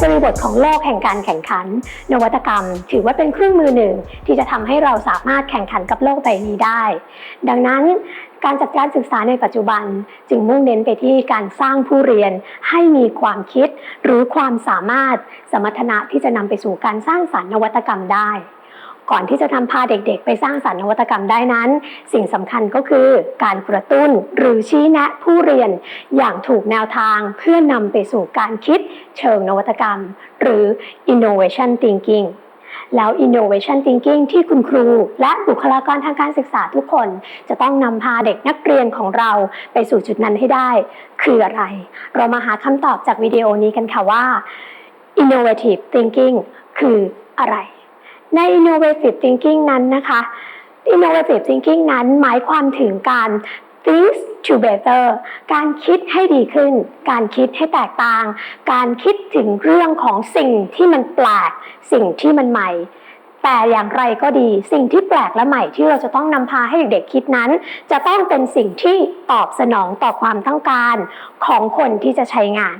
บริบทของโลกแห่งการแข่งขัน นวัตกรรม ถือว่าเป็นเครื่องมือหนึ่ง ที่จะทำให้เราสามารถแข่งขันกับโลกใบนี้ได้ ดังนั้นการจัดการศึกษาในปัจจุบัน จึงมุ่งเน้นไปที่การสร้างผู้เรียนให้มีความคิด หรือความสามารถสมรรถนะที่จะนำไปสู่การสร้างสรรค์นวัตกรรมได้ ก่อนที่จะทำพาเด็กๆ ไปสร้างสรรค์นวัตกรรมได้นั้น สิ่งสำคัญก็คือการกระตุ้นหรือชี้แนะผู้เรียน อย่างถูกแนวทางเพื่อนำไปสู่การคิดเชิงนวัตกรรม หรือ innovation thinking แล้ว innovation thinking ที่คุณครู และบุคลากรทางการศึกษาทุกคนจะต้องนำพาเด็กนักเรียนของเราไปสู่จุดนั้นให้ได้ คืออะไร เรามาหาคำตอบจากวิดีโอนี้กันค่ะว่า innovative thinking คืออะไร ใน innovative thinking นั้นนะคะ innovative thinking นั้นหมายความถึงการ think to better การคิดให้ดีขึ้น การคิดให้แตกต่าง การคิดถึงเรื่องของสิ่งที่มันแปลก สิ่งที่มันใหม่ แต่อย่างไรก็ดี สิ่งที่แปลกและใหม่ที่เราจะต้องนำพาให้เด็กๆคิดนั้น จะต้องเป็นสิ่งที่ตอบสนองต่อความต้องการของคนที่จะใช้งาน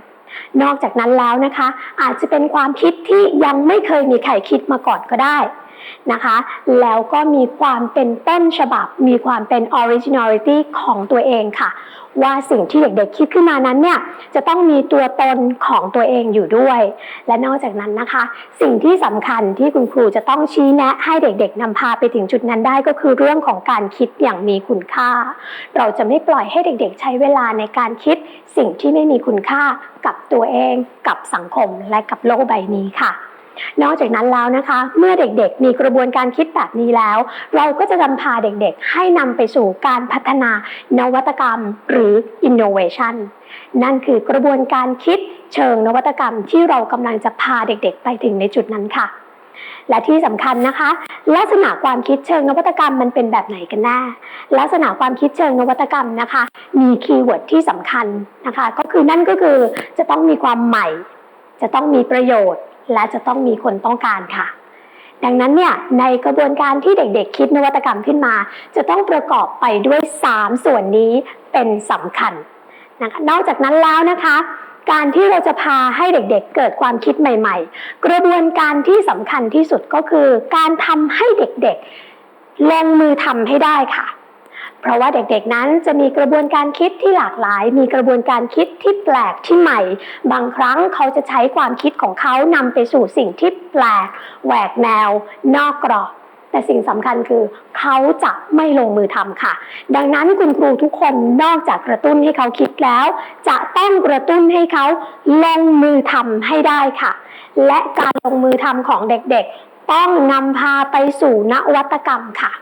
นอกจากนั้นแล้วนะคะ อาจจะเป็นความคิดที่ยังไม่เคยมีใครคิดมาก่อนก็ได้ นะคะ แล้วก็มีความเป็นต้นฉบับ มีความเป็น originality ของตัวเองค่ะ ว่าสิ่งที่เด็กๆคิดขึ้นมานั้นเนี่ยจะต้องมีตัวตนของตัวเองอยู่ด้วย และนอกจากนั้นนะคะ สิ่งที่สำคัญที่คุณครูจะต้องชี้แนะให้เด็กๆนำพาไปถึงจุดนั้นได้ก็คือเรื่องของการคิดอย่างมีคุณค่า เราจะไม่ปล่อยให้เด็กๆ ใช้เวลาในการคิดสิ่งที่ไม่มีคุณค่ากับตัวเอง กับสังคมและกับโลกใบนี้ค่ะ นอกจากนั้นแล้วนะคะ เมื่อเด็กๆ มีกระบวนการคิดแบบนี้แล้ว เราก็จะนำพาเด็กๆ ให้นำไปสู่การพัฒนานวัตกรรมหรือ innovation นั่นคือกระบวนการคิดเชิงนวัตกรรมที่เรากำลังจะพาเด็กๆ ไปถึงในจุดนั้นค่ะ และที่สำคัญนะคะ ลักษณะความคิดเชิงนวัตกรรมมันเป็นแบบไหนกันแน่ลักษณะความคิดเชิงนวัตกรรมนะคะ มีคีย์เวิร์ดที่สำคัญนะคะ ก็คือนั่นก็คือจะต้องมีความใหม่ จะต้องมีประโยชน์ และจะต้องมีคนต้องการค่ะ ดังนั้นเนี่ยในกระบวนการที่เด็กๆ คิดนวัตกรรมขึ้นมา จะต้องประกอบไปด้วย 3 ส่วนนี้เป็นสำคัญนะคะนอกจากนั้นแล้วนะคะการที่เราจะพาให้เด็กๆ เกิดความคิดใหม่ๆ กระบวนการที่สำคัญที่สุดก็คือ การทำให้เด็กๆ ลงมือทำให้ได้ค่ะ เพราะว่าเด็กๆนั้นจะมีกระบวนการคิดที่หลากหลาย มีกระบวนการคิดที่แปลกที่ใหม่ บางครั้งเขาจะใช้ความคิดของเขานำไปสู่สิ่งที่แปลกแหวกแนว นอกกรอบแต่สิ่งสำคัญคือเขาจะไม่ลงมือทำค่ะ ดังนั้นคุณครูทุกคนนอกจากกระตุ้นให้เขาคิดแล้ว จะต้องกระตุ้นให้เขาลงมือทำให้ได้ค่ะ และการลงมือทำของเด็กๆ ต้องนำพาไปสู่นวัตกรรมค่ะ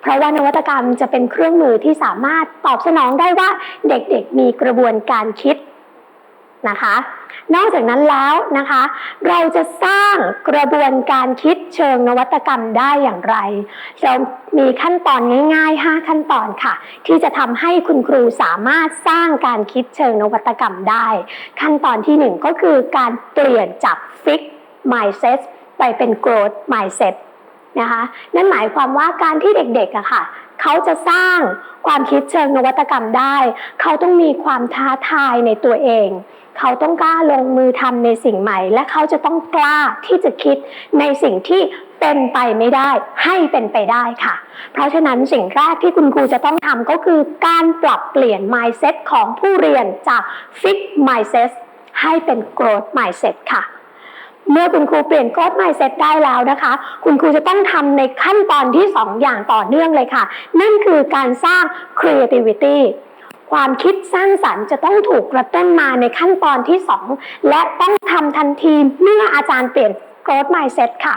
เพราะว่านวัตกรรมจะเป็นเครื่องมือที่สามารถตอบสนองได้ว่าเด็กๆมีกระบวนการคิดนะคะ นอกจากนั้นแล้วนะคะ เราจะสร้างกระบวนการคิดเชิงนวัตกรรมได้อย่างไรเรามีขั้นตอนง่าย ๆ 5 ขั้นตอนค่ะ ที่จะทำให้คุณครูสามารถสร้างการคิดเชิงนวัตกรรมได้ ขั้นตอนที่หนึ่งก็คือการเปลี่ยนจาก fix mindset ไปเป็น growth mindset นะคะนั่นหมายความว่าการที่เด็กๆอะค่ะเขาจะสร้างความคิดเชิงนวัตกรรมได้ เขาต้องมีความท้าทายในตัวเอง เขาต้องกล้าลงมือทำในสิ่งใหม่ และเขาจะต้องกล้าที่จะคิดในสิ่งที่เป็นไปไม่ได้ให้เป็นไปได้ค่ะ เพราะฉะนั้นสิ่งแรกที่คุณครูจะต้องทำก็คือการปรับเปลี่ยน mindset ของผู้เรียนจาก fix mindset ให้เป็น growth mindset ค่ะ เมื่อคุณครูเปลี่ยนโค้ดใหม่เสร็จได้แล้วนะคะ คุณครูจะต้องทำในขั้นตอนที่ 2 อย่างต่อเนื่องเลยค่ะ นั่นคือการสร้าง creativity ความคิดสร้างสรรค์จะต้องถูกกระตุ้นมาในขั้นตอนที่ 2 และต้องทำทันทีเมื่ออาจารย์เปลี่ยนโค้ดใหม่เสร็จค่ะ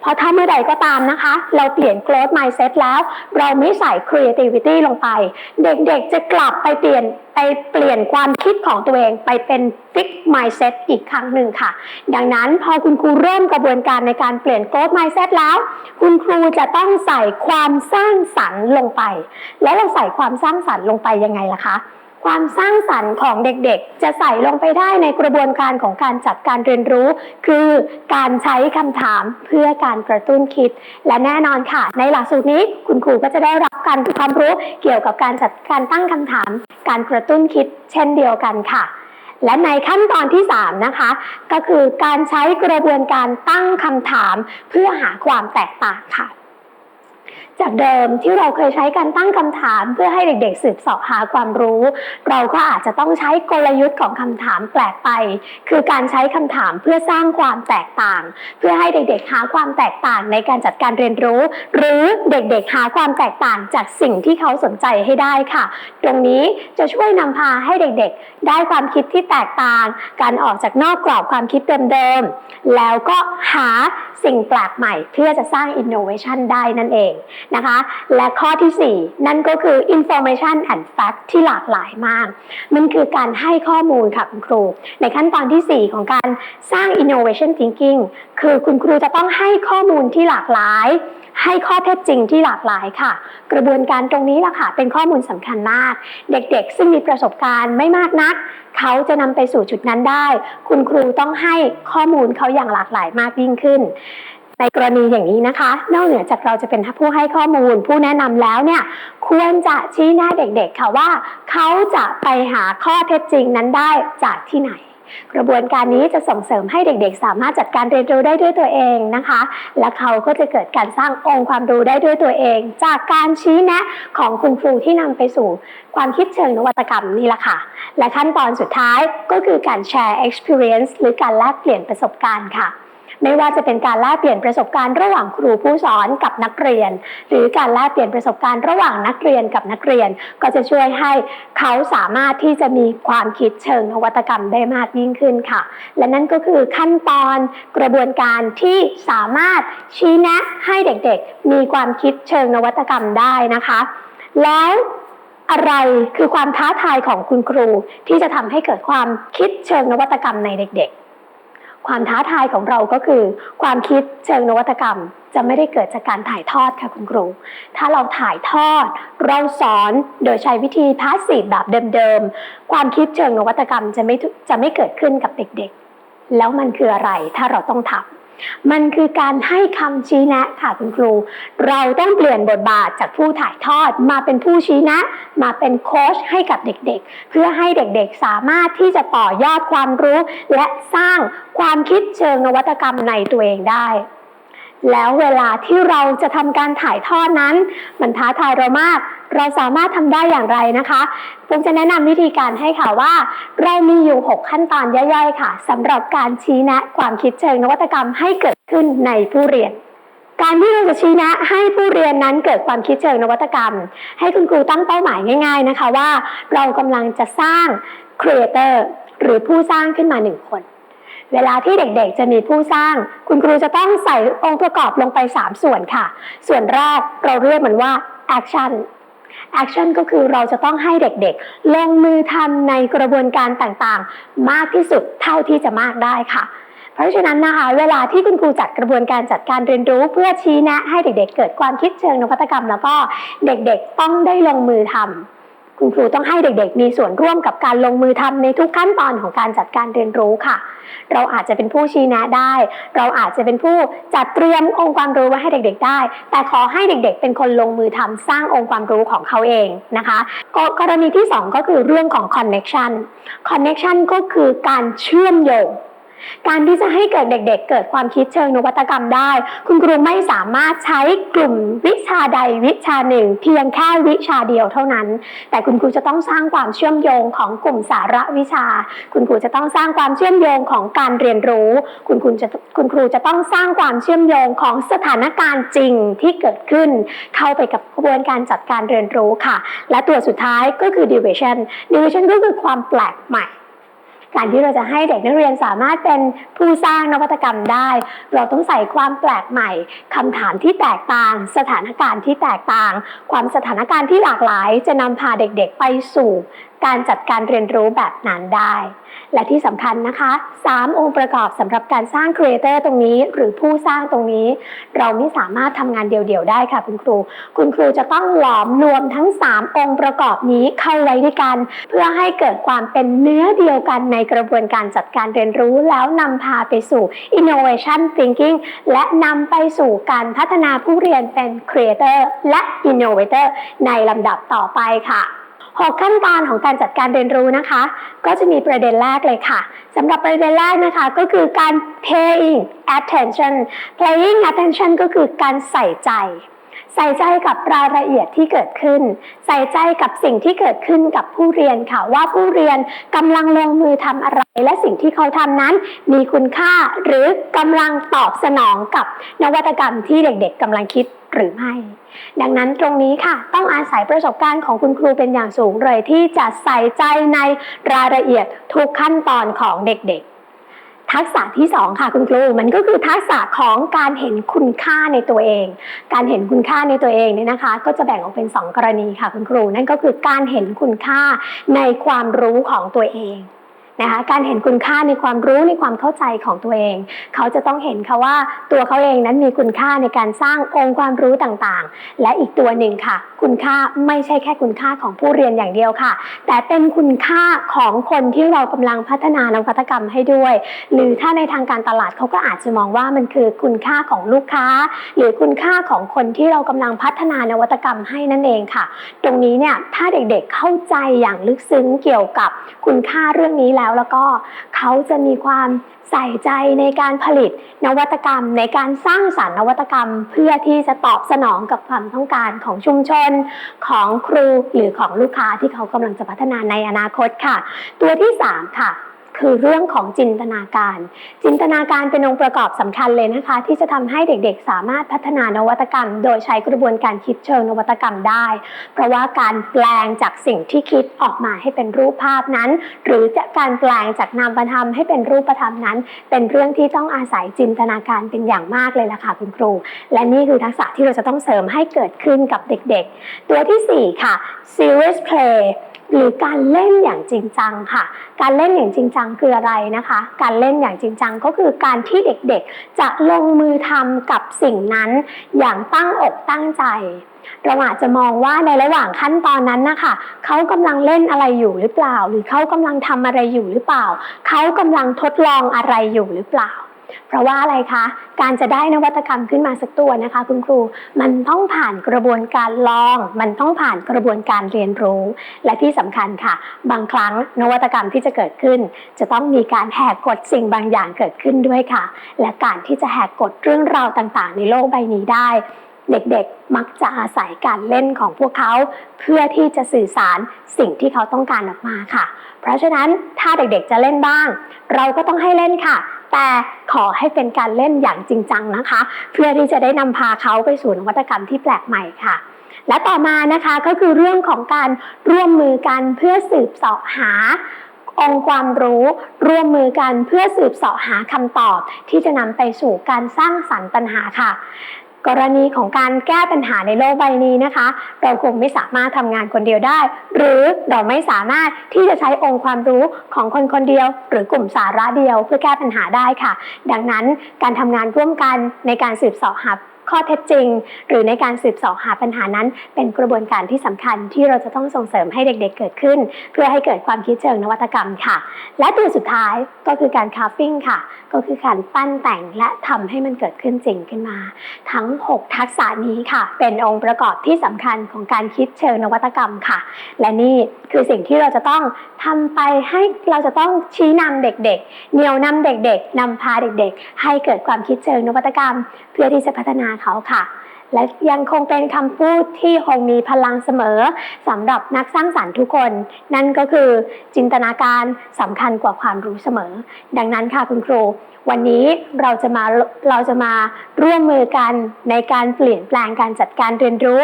เพราะถ้าเมื่อใดก็ตามนะคะ เราเปลี่ยน growth mindset แล้ว เราไม่ใส่ creativity ลงไป เด็กๆจะกลับไปเปลี่ยนไปเปลี่ยนความคิดของตัวเองไปเป็น fix mindset อีกครั้งหนึ่งค่ะ ดังนั้นพอคุณครูเริ่มกระบวนการในการเปลี่ยน growth mindset แล้ว คุณครูจะต้องใส่ความสร้างสรรค์ลงไป แล้วเราใส่ความสร้างสรรค์ลงไปยังไงล่ะคะ ความสร้างสรรค์ของเด็กๆ จะใส่ลงไปได้ในกระบวนการของการจัดการเรียนรู้ คือการใช้คำถามเพื่อการกระตุ้นคิด และแน่นอนค่ะ ในหลักสูตรนี้คุณครูก็จะได้รับการความรู้เกี่ยวกับการจัดการตั้งคำถาม การกระตุ้นคิด เช่นเดียวกันค่ะและในขั้นตอนที่ 3 นะคะ ก็คือการใช้กระบวนการตั้งคำถามเพื่อหาความแตกต่างค่ะ จากเดิมที่เราเคยใช้การตั้งคำถามเพื่อให้เด็กๆ สืบสาะหาความรู้ เราก็อาจจะต้องใช้กลยุทธ์ของคำถามแปลกไป คือการใช้คำถามเพื่อสร้างความแตกต่าง เพื่อให้เด็กๆ หาความแตกต่างในการจัดการเรียนรู้ หรือเด็กๆ หาความแตกต่างจากสิ่งที่เขาสนใจให้ได้ค่ะ ตรงนี้จะช่วยนำพาให้เด็กๆ ได้ความคิดที่แตกต่าง การออกจากนอกกรอบความคิดเดิมๆแล้วก็หาสิ่งแปลกใหม่ เพื่อจะสร้าง innovation ได้นั่นเองนะคะ และข้อทีสี่ 4 นั่นก็คือ information and fact ที่หลากหลายมาก มันคือการให้ข้อมูลค่ะคุณครู ในขั้นตอนทีสี่ 4 ของการสร้าง innovation thinking คือคุณครูจะต้องให้ข้อมูลที่หลากหลายให้ข้อเท็จจริงที่หลากหลายค่ะ กระบวนการตรงนี้ล่ะค่ะ เป็นข้อมูลสำคัญมาก เด็กๆ ซึ่งมีประสบการณ์ไม่มากนัก เขาจะนำไปสู่จุดนั้นได้ คุณครูต้องให้ข้อมูลเขาอย่างหลากหลายมากยิ่งขึ้น ในกรณีอย่างนี้นะคะ นอกเหนือจากเราจะเป็นผู้ให้ข้อมูลผู้แนะนำแล้วเนี่ยควรจะชี้แนะเด็กๆค่ะว่าเขาจะไปหาข้อเท็จจริงนั้นได้จากที่ไหนกระบวนการนี้จะส่งเสริมให้เด็กๆ สามารถจัดการเรียนรู้ได้ด้วยตัวเองนะคะ และเขาก็จะเกิดการสร้างองค์ความรู้ได้ด้วยตัวเอง จากการชี้แนะของคุณครูที่นำไปสู่ความคิดเชิงนวัตกรรมนี่แหละค่ะ และขั้นตอนสุดท้ายก็คือการแชร์ experience หรือการแลกเปลี่ยนประสบการณ์ค่ะ ไม่ว่าจะเป็นการแลกเปลี่ยนประสบการณ์ระหว่างครูผู้สอนกับนักเรียน หรือการแลกเปลี่ยนประสบการณ์ระหว่างนักเรียนกับนักเรียน ก็จะช่วยให้เขาสามารถที่จะมีความคิดเชิงนวัตกรรมได้มากยิ่งขึ้นค่ะ และนั่นก็คือขั้นตอนกระบวนการที่สามารถชี้แนะให้เด็กๆ มีความคิดเชิงนวัตกรรมได้นะคะ แล้วอะไรคือความท้าทายของคุณครูที่จะทำให้เกิดความคิดเชิงนวัตกรรมในเด็กๆ ความท้าทายของเราก็คือ ความคิดเชิงนวัตกรรม จะไม่ได้เกิดจากการถ่ายทอดค่ะคุณครู ถ้าเราถ่ายทอด เราสอนโดยใช้วิธีพาสซีฟแบบเดิมๆ ความคิดเชิงนวัตกรรมจะไม่จะไม่เกิดขึ้นกับเด็กๆ แล้วมันคืออะไรถ้าเราต้องทำ มันคือการให้คำชี้แนะค่ะคุณครู เราต้องเปลี่ยนบทบาทจากผู้ถ่ายทอดมาเป็นผู้ชี้แนะ มาเป็นโค้ชให้กับเด็กๆ เพื่อให้เด็กๆสามารถที่จะต่อยอดความรู้ และสร้างความคิดเชิงนวัตกรรมในตัวเองได้ แล้วเวลาที่เราจะทำการถ่ายทอดนั้น มันท้าทายเรามาก เราสามารถทำได้อย่างไรนะคะผมจะแนะนำวิธีการให้ค่ะว่า เรามีอยู่ 6 ขั้นตอนย่อยๆ ค่ะสำหรับการชี้แนะความคิดเชิงนวัตกรรมให้เกิดขึ้นในผู้เรียนการที่เราจะชี้แนะให้ผู้เรียนนั้นเกิดความคิดเชิงนวัตกรรม ให้คุณครูตั้งเป้าหมายง่าย ๆนะคะว่า เรากำลังจะสร้างครีเอเตอร์หรือผู้สร้างขึ้นมาหนึ่งคน เวลาที่เด็กๆ จะมีผู้สร้าง คุณครูจะต้องใส่องค์ประกอบลงไป 3 ส่วนค่ะ ส่วนแรกเราเรียกมันว่า action action ก็คือเราจะต้องให้เด็กๆ ลงมือทำในกระบวนการต่างๆ มากที่สุดเท่าที่จะมากได้ค่ะ เพราะฉะนั้นนะคะเวลาที่คุณครูจัดกระบวนการจัดการเรียนรู้ เพื่อชี้แนะให้เด็กๆ เกิดความคิดเชิงนวัตกรรม แล้วก็เด็กๆ ต้องได้ลงมือทำ คุณครูต้องให้เด็กๆ มีส่วนร่วมกับการลงมือทำในทุกขั้นตอนของการจัดการเรียนรู้ค่ะ เราอาจจะเป็นผู้ชี้แนะได้ เราอาจจะเป็นผู้จัดเตรียมองค์ความรู้ไว้ให้เด็ก ๆ ได้ แต่ขอให้เด็ก ๆ เป็นคนลงมือทำสร้างองค์ความรู้ของเขาเองนะคะกกรณีที่ 2 ก็คือเรื่องของ connection connection ก็คือการเชื่อมโยง การที่จะให้เกิดเด็ก ๆ เกิดความคิดเชิงนวัตกรรมได้ คุณครูไม่สามารถใช้กลุ่มวิชาใดวิชาหนึ่ง เพียงแค่วิชาเดียวเท่านั้น แต่คุณครูจะต้องสร้างความเชื่อมโยงของกลุ่มสาระวิชา คุณครูจะต้องสร้างความเชื่อมโยงของการเรียนรู้ คุณครูจะคุณครูจะต้องสร้างความเชื่อมโยงของสถานการณ์จริงที่เกิดขึ้น เข้าไปกับกระบวนการจัดการเรียนรู้ค่ะ และตัวสุดท้ายก็คือ division division ก็คือความแปลกใหม่ การที่เราจะให้เด็กนักเรียนสามารถเป็นผู้สร้างนวัตกรรมได้ เราต้องใส่ความแปลกใหม่คำถามที่แตกต่าง สถานการณ์ที่แตกต่าง ความสถานการณ์ที่หลากหลาย จะนำพาเด็กๆ ไปสู่ การจัดการเรียนรู้แบบนั้นได้ และที่สำคัญนะคะ 3 องค์ประกอบสำหรับการสร้างครีเอเตอร์ตรงนี้ หรือผู้สร้างตรงนี้ เราไม่สามารถทำงานเดี่ยวๆได้ค่ะคุณครู คุณครูจะต้องหลอมรวมทั้ง 3 องค์ประกอบนี้เข้าไว้ด้วยกัน เพื่อให้เกิดความเป็นเนื้อเดียวกันในกระบวนการจัดการเรียนรู้แล้วนำพาไปสู่ innovation thinking และนำไปสู่การพัฒนาผู้เรียนเป็น creator และ innovator ในลำดับต่อไปค่ะ 6 ขั้นตอนของการจัดการเรียนรู้นะคะ ก็จะมีประเด็นแรกเลยค่ะสำหรับประเด็นแรกนะคะก็คือการ paying attention paying attention ก็คือการใส่ใจ ใส่ใจกับรายละเอียดที่เกิดขึ้น ใส่ใจกับสิ่งที่เกิดขึ้นกับผู้เรียนค่ะว่าผู้เรียนกำลังลงมือทำอะไร และสิ่งที่เขาทำนั้น มีคุณค่าหรือกำลังตอบสนองกับนวัตกรรมที่เด็กๆกำลังคิดหรือไม่ ดังนั้นตรงนี้ค่ะ ต้องอาศัยประสบการณ์ของคุณครูเป็นอย่างสูงเลยที่จะใส่ใจในรายละเอียดทุกขั้นตอนของเด็กๆ ทักษะที่2ค่ะคุณครูมันก็คือทักษะของการเห็นคุณค่าในตัวเอง การเห็นคุณค่าในตัวเองเนี่ยนะคะ ก็จะแบ่งออกเป็น 2 กรณีค่ะคุณครู นั่นก็คือการเห็นคุณค่าในความรู้ของตัวเอง นะคะการเห็นคุณค่าในความรู้ในความเข้าใจของตัวเอง เขาจะต้องเห็นค่ะว่าตัวเขาเองนั้นมีคุณค่าในการสร้างองค์ความรู้ต่างๆ และอีกตัวหนึ่งค่ะ คุณค่าไม่ใช่แค่คุณค่าของผู้เรียนอย่างเดียวค่ะ แต่เป็นคุณค่าของคนที่เรากำลังพัฒนานวัตกรรมให้ด้วย หรือถ้าในทางการตลาดเขาก็อาจจะมองว่ามันคือคุณค่าของลูกค้า หรือคุณค่าของคนที่เรากำลังพัฒนานวัตกรรมให้นั่นเองค่ะ ตรงนี้เนี่ยถ้าเด็กๆเข้าใจอย่างลึกซึ้งเกี่ยวกับคุณค่าเรื่องนี้แล้วแล้วก็เขาจะมีความใส่ใจในการผลิตนวัตกรรม ในการสร้างสรรค์นวัตกรรม เพื่อที่จะตอบสนองกับความต้องการของชุมชนของครูหรือของลูกค้าที่เขากำลังจะพัฒนาในอนาคตค่ะ ตัวที่ 3 ค่ะ คือเรื่องของจินตนาการ จินตนาการเป็นองค์ประกอบสำคัญเลยนะคะ ที่จะทำให้เด็กๆ สามารถพัฒนานวัตกรรม โดยใช้กระบวนการคิดเชิงนวัตกรรมได้ เพราะว่าการแปลงจากสิ่งที่คิดออกมาให้เป็นรูปภาพนั้น หรือจะการแปลงจากนามธรรมให้เป็นรูปธรรมนั้น เป็นเรื่องที่ต้องอาศัยจินตนาการเป็นอย่างมากเลยล่ะค่ะคุณครู และนี่คือทักษะที่เราจะต้องเสริมให้เกิดขึ้นกับเด็กๆ ตัวที่ 4 ค่ะ serious play หรือการเล่นอย่างจริงจังค่ะ การเล่นอย่างจริงจังคืออะไรนะคะ การเล่นอย่างจริงจังก็คือการที่เด็กๆ จะลงมือทำกับสิ่งนั้นอย่างตั้งอกตั้งใจเราอาจจะมองว่าในระหว่างขั้นตอนนั้นนะคะเขากำลังเล่นอะไรอยู่หรือเปล่า หรือเขากำลังทำอะไรอยู่หรือเปล่า เขากำลังทดลองอะไรอยู่หรือเปล่า เพราะว่าอะไรคะ การจะได้นวัตกรรมขึ้นมาสักตัวนะคะ คุณครู มันต้องผ่านกระบวนการลอง มันต้องผ่านกระบวนการเรียนรู้ และที่สำคัญค่ะ บางครั้งนวัตกรรมที่จะเกิดขึ้น จะต้องมีการแหกกฎสิ่งบางอย่างเกิดขึ้นด้วยค่ะ และการที่จะแหกกฎเรื่องราวต่างๆ ในโลกใบนี้ได้เด็กๆ มักจะอาศัยการเล่นของพวกเขา เพื่อที่จะสื่อสารสิ่งที่เขาต้องการออกมาค่ะ เพราะฉะนั้นถ้าเด็กๆ จะเล่นบ้าง เราก็ต้องให้เล่นค่ะ แต่ ขอให้เป็นการเล่นอย่างจริงจังนะคะ เพื่อที่จะได้นำพาเขาไปสู่นวัตกรรมที่แปลกใหม่ค่ะและต่อมานะคะก็คือเรื่องของการร่วมมือกันเพื่อสืบเสาะหา องค์ความรู้ ร่วมมือกันเพื่อสืบเสาะหาคำตอบ ที่จะนำไปสู่การสร้างสรรค์ปัญหาค่ะ กรณีของการแก้ปัญหาในโลกใบนี้นะคะ เราคงไม่สามารถทำงานคนเดียวได้ หรือเราไม่สามารถที่จะใช้องค์ความรู้ของคนคนเดียว หรือกลุ่มสาระเดียวเพื่อแก้ปัญหาได้ค่ะ ดังนั้นการทำงานร่วมกันในการสืบเสาะหาข้อเท็จจริง หรือในการสืบเสาะหาปัญหานั้น เป็นกระบวนการที่สำคัญที่เราจะต้องส่งเสริมให้เด็กๆเกิดขึ้น เพื่อให้เกิดความคิดเชิงนวัตกรรมค่ะ และตัวสุดท้ายก็คือการคราฟติ้งค่ะ ก็คือการปั้นแต่งและทำให้มันเกิดขึ้นจริงขึ้นมา ทั้ง 6 ทักษะนี้ค่ะ เป็นองค์ประกอบที่สำคัญของการคิดเชิงนวัตกรรมค่ะ และนี่คือสิ่งที่เราจะต้องทำไปให้เราจะต้องชี้นำเด็กๆ เหนี่ยวนำเด็กๆนำพาเด็กๆ ให้เกิดความคิดเชิงนวัตกรรม เพื่อที่จะพัฒนาเขาค่ะ และยังคงเป็นคำพูดที่คงมีพลังเสมอสำหรับนักสร้างสรรค์ทุกคน นั่นก็คือจินตนาการสำคัญกว่าความรู้เสมอ ดังนั้นค่ะคุณครู วันนี้เราจะมาเราจะมาร่วมมือกันในการเปลี่ยนแปลงการจัดการเรียนรู้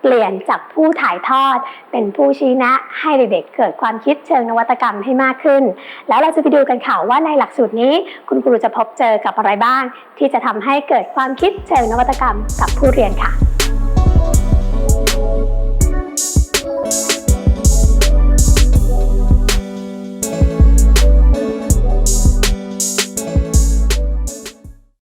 เปลี่ยนจากผู้ถ่ายทอด เป็นผู้ชี้แนะให้เด็กๆ เกิดความคิดเชิงนวัตกรรมให้มากขึ้น แล้วเราจะไปดูกันค่ะว่าในหลักสูตรนี้ คุณครูจะพบเจอกับอะไรบ้าง ที่จะทำให้เกิดความคิดเชิงนวัตกรรมกับผู้เรียนค่ะ